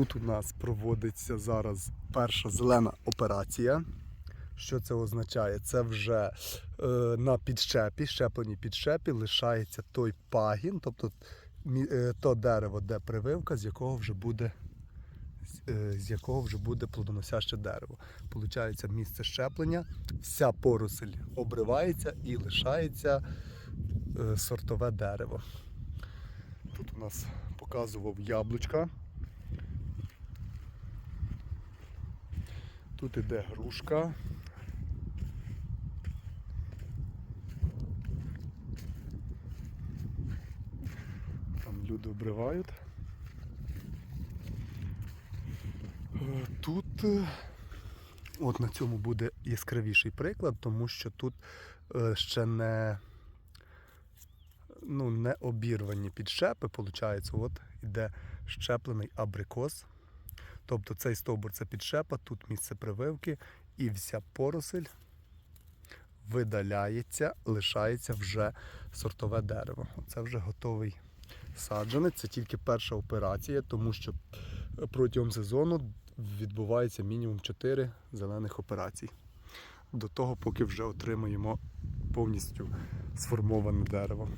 Тут у нас проводиться зараз перша зелена операція. Що це означає? Це вже е, на підщепі, щепленій підщепі лишається той пагін, тобто е, то дерево, де прививка, з якого вже буде, е, з якого вже буде плодоносяще дерево. Получається місце щеплення, вся поросль обривається і лишається е, сортове дерево. Тут у нас показував яблучка. Тут іде грушка. Там люди обривають. Е, Тут е, от на цьому буде яскравіший приклад, тому що тут е, ще не, ну, не обірвані підщепи, виходить, от іде щеплений абрикос. Тобто цей стовбур це підщепа, тут місце прививки, і вся поросль видаляється, лишається вже сортове дерево. Це вже готовий саджанець. Це тільки перша операція, тому що протягом сезону відбувається мінімум 4 зелених операцій. До того, поки вже отримаємо повністю сформоване дерево.